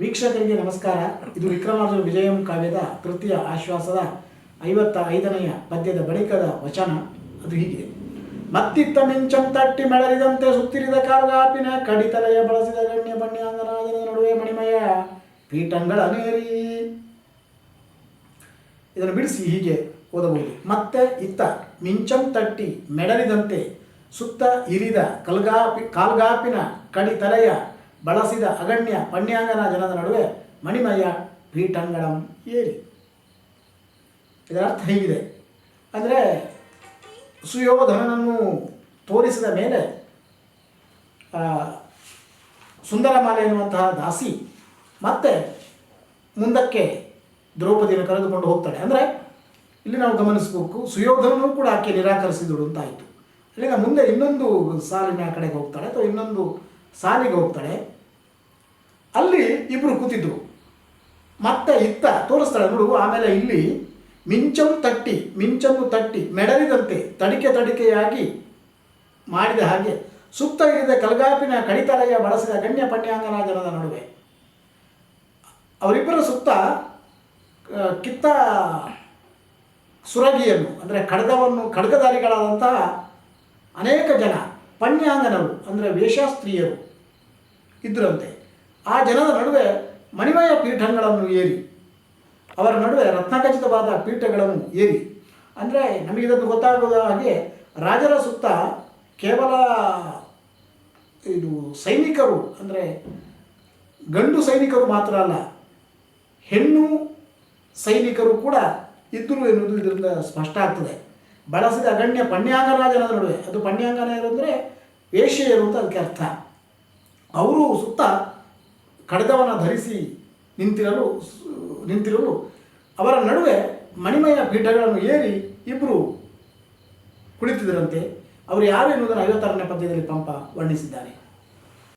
ವೀಕ್ಷಕರಿಗೆ ನಮಸ್ಕಾರ. ಇದು ವಿಕ್ರಮಾರ್ಜುನ ವಿಜಯಂ ಕಾವ್ಯದ ತೃತೀಯ ಆಶ್ವಾಸದ ಐವತ್ತ ಐದನೆಯ ಪದ್ಯದ ಬಳಿಕದ ವಚನ. ಅದು ಹೀಗಿದೆ ಮತ್ತಿತ್ತ ಮಿಂಚಂ ತಟ್ಟಿ ಮೆಳರಿದಂತೆ ಸುತ್ತಿರಿದ ಕಾಲ್ಗಾಪಿನ ಕಡಿತಲೆಯ ಬಳಸಿದ ಗಣ್ಯ ಪಣ್ಯಾಂಗರಾಜನ ನಡುವೆ ಮಣಿಮಯ ಪೀಠಂಗಳ ನೇರಿ. ಇದನ್ನು ಬಿಡಿಸಿ ಹೀಗೆ ಓದಬಹುದು. ಮತ್ತೆ ಇತ್ತ ಮಿಂಚಂ ತಟ್ಟಿ ಮೆಡರಿದಂತೆ ಸುತ್ತ ಇರಿದ ಕಲ್ಗಾಪಿ ಕಾಲ್ಗಾಪಿನ ಕಡಿ ತಲೆಯ ಬಳಸಿದ ಅಗಣ್ಯ ಪಣ್ಯಾಂಗನ ಜನದ ನಡುವೆ ಮಣಿಮಯ ಪೀಠಂಗಳಂ ಏರಿ. ಇದರ ಅರ್ಥ ಹೀಗಿದೆ. ಅಂದರೆ ಸುಯೋಧನನನ್ನು ತೋರಿಸಿದ ಮೇಲೆ ಸುಂದರಮಾಲೆ ಎನ್ನುವಂತಹ ದಾಸಿ ಮತ್ತೆ ಮುಂದಕ್ಕೆ ದ್ರೌಪದಿಯನ್ನು ಕರೆದುಕೊಂಡು ಹೋಗ್ತಾಳೆ. ಅಂದರೆ ಇಲ್ಲಿ ನಾವು ಗಮನಿಸಬೇಕು, ಸುಯೋಧನನು ಕೂಡ ಆಕೆ ನಿರಾಕರಿಸಿದಳು ಅಂತಾಯಿತು ಅಲ್ಲಿಂದ ಮುಂದೆ ಇನ್ನೊಂದು ಸಾಲಿನ ಕಡೆಗೆ ಹೋಗ್ತಾಳೆ ಅಥವಾ ಇನ್ನೊಂದು ಸಾಲಿಗೆ ಹೋಗ್ತಾಳೆ. ಅಲ್ಲಿ ಇಬ್ಬರು ಕೂತಿದ್ರು. ಮತ್ತೆ ಇತ್ತ ತೋರಿಸ್ತಾಳೆ ನೋಡು, ಆಮೇಲೆ ಇಲ್ಲಿ ಮಿಂಚಂ ತಟ್ಟಿ ಮಿಂಚನ್ನು ತಟ್ಟಿ, ಮೆಡರಿದಂತೆ ತಡಿಕೆ ತಡಿಕೆಯಾಗಿ ಮಾಡಿದ ಹಾಗೆ ಸುತ್ತ ಇದ್ದ ಕಲ್ಗಾಪಿನ ಕಡಿತಲೆಯ ಬಳಸಿದ ಗಣ್ಯ ಪಣ್ಯಾಂಗನ ಜನದ ನಡುವೆ. ಅವರಿಬ್ಬರ ಸುತ್ತ ಕಿತ್ತ ಸುರಗಿಯನ್ನು, ಅಂದರೆ ಖಡ್ಗವನ್ನು, ಖಡ್ಗಧಾರಿಗಳಾದಂತಹ ಅನೇಕ ಜನ ಪಣ್ಯಾಂಗನರು ಅಂದರೆ ವೇಷಾಸ್ತ್ರೀಯರು ಇದ್ದರಂತೆ ಆ ಜನದ ನಡುವೆ ಮಣಿಮಯ ಪೀಠಗಳನ್ನು ಏರಿ, ಅವರ ನಡುವೆ ರತ್ನಖಚಿತವಾದ ಪೀಠಗಳನ್ನು ಏರಿ. ಅಂದರೆ ನಮಗಿದನ್ನು ಗೊತ್ತಾಗುವ ಹಾಗೆ ರಾಜರ ಸುತ್ತ ಕೇವಲ ಇದು ಸೈನಿಕರು, ಅಂದರೆ ಗಂಡು ಸೈನಿಕರು ಮಾತ್ರ ಅಲ್ಲ, ಹೆಣ್ಣು ಸೈನಿಕರು ಕೂಡ ಇದ್ದರು ಎನ್ನುವುದು ಇದರಿಂದ ಸ್ಪಷ್ಟ ಆಗ್ತದೆ. ಬಳಸಿದ ಅಗಣ್ಯ ಪಣ್ಯಾಂಗರಾಜನ ನಡುವೆ, ಅದು ಪಣ್ಯಾಂಗನ ಅಂದರೆ ವೇಶ್ಯೆಯರು ಅಂತ ಅದಕ್ಕೆ ಅರ್ಥ. ಅವರು ಸುತ್ತ ಖಡ್ಗವನ್ನು ಧರಿಸಿ ನಿಂತಿರಲು ನಿಂತಿರಲು ಅವರ ನಡುವೆ ಮಣಿಮಯ ಪೀಠಗಳನ್ನು ಏರಿ ಇಬ್ಬರು ಕುಳಿತಿದ್ದರಂತೆ. ಅವರು ಯಾರು ಎನ್ನುವುದನ್ನು ಐವತ್ತಾರನೇ ಪದ್ಯದಲ್ಲಿ ಪಂಪ ವರ್ಣಿಸಿದ್ದಾರೆ.